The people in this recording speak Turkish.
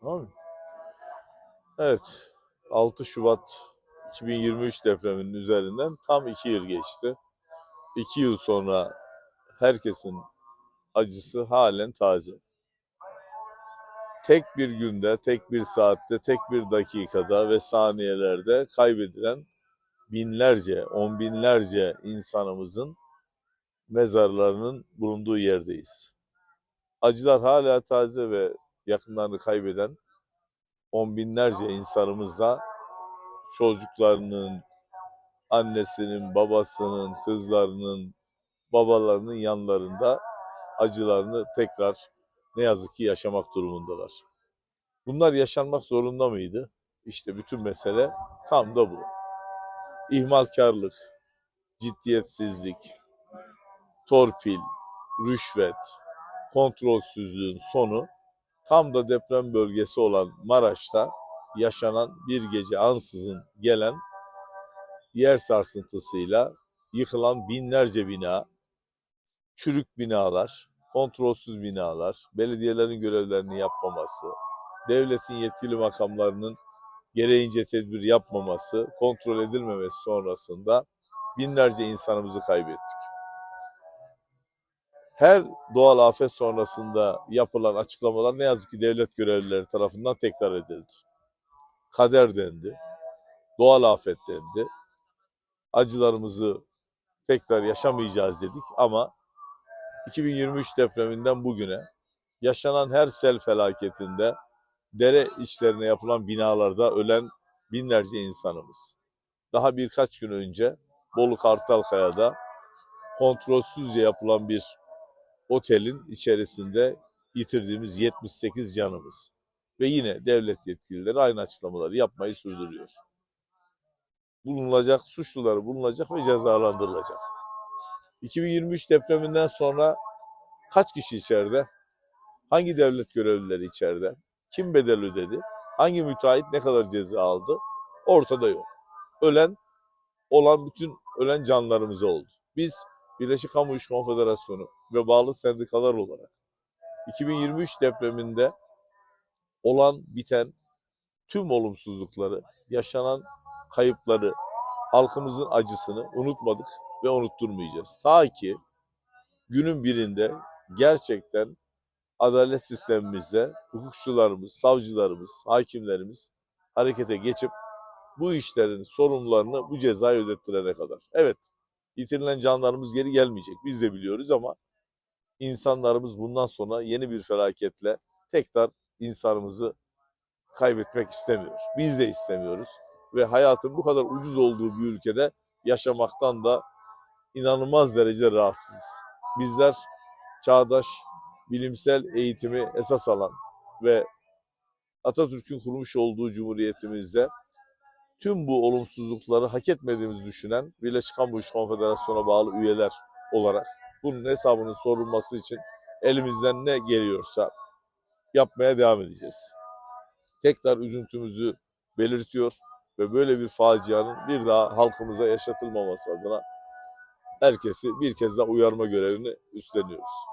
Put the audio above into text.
Tamam mı? Evet. 6 Şubat 2023 depreminin üzerinden tam 2 yıl geçti. 2 yıl sonra herkesin acısı halen taze. Tek bir günde, tek bir saatte, tek bir dakikada ve saniyelerde kaybedilen binlerce, on binlerce insanımızın mezarlarının bulunduğu yerdeyiz. Acılar hala taze ve yakınlarını kaybeden on binlerce insanımızla çocuklarının, annesinin, babasının, kızlarının, babalarının yanlarında acılarını tekrar ne yazık ki yaşamak durumundalar. Bunlar yaşanmak zorunda mıydı? İşte bütün mesele tam da bu. İhmalkarlık, ciddiyetsizlik, torpil, rüşvet, kontrolsüzlüğün sonu tam da deprem bölgesi olan Maraş'ta yaşanan bir gece ansızın gelen yer sarsıntısıyla yıkılan binlerce bina, çürük binalar, kontrolsüz binalar, belediyelerin görevlerini yapmaması, devletin yetkili makamlarının gereğince tedbir yapmaması, kontrol edilmemesi sonrasında binlerce insanımızı kaybettik. Her doğal afet sonrasında yapılan açıklamalar ne yazık ki devlet görevlileri tarafından tekrar edildi. Kader dendi, doğal afet dendi, acılarımızı tekrar yaşamayacağız dedik ama 2023 depreminden bugüne yaşanan her sel felaketinde dere içlerine yapılan binalarda ölen binlerce insanımız. Daha birkaç gün önce Bolu Kartalkaya'da kontrolsüzce yapılan bir otelin içerisinde yitirdiğimiz 78 canımız. Ve yine devlet yetkilileri aynı açıklamaları yapmayı sürdürüyor. Bulunacak, suçluları bulunacak ve cezalandırılacak. 2023 depreminden sonra kaç kişi içeride? Hangi devlet görevlileri içeride? Kim bedel ödedi? Hangi müteahhit ne kadar ceza aldı? Ortada yok. Ölen, olan bütün ölen canlarımız oldu. Biz Birleşik Kamu İş Konfederasyonu ve bağlı sendikalar olarak 2023 depreminde olan biten tüm olumsuzlukları, yaşanan kayıpları, halkımızın acısını unutmadık ve unutturmayacağız. Ta ki günün birinde gerçekten adalet sistemimizde hukukçularımız, savcılarımız, hakimlerimiz harekete geçip bu işlerin sorumlularını bu cezayı ödettirene kadar. Evet, yitirilen canlarımız geri gelmeyecek. Biz de biliyoruz ama insanlarımız bundan sonra yeni bir felaketle tekrar insanımızı kaybetmek istemiyor. Biz de istemiyoruz. Ve hayatın bu kadar ucuz olduğu bir ülkede yaşamaktan da inanılmaz derecede rahatsızız. Bizler çağdaş bilimsel eğitimi esas alan ve Atatürk'ün kurmuş olduğu cumhuriyetimizde tüm bu olumsuzlukları hak etmediğimizi düşünen Birleşik Kamu İş Konfederasyonu'na bağlı üyeler olarak bunun hesabının sorulması için elimizden ne geliyorsa yapmaya devam edeceğiz. Tekrar üzüntümüzü belirtiyor ve böyle bir facianın bir daha halkımıza yaşatılmaması adına herkesi bir kez daha uyarma görevini üstleniyoruz.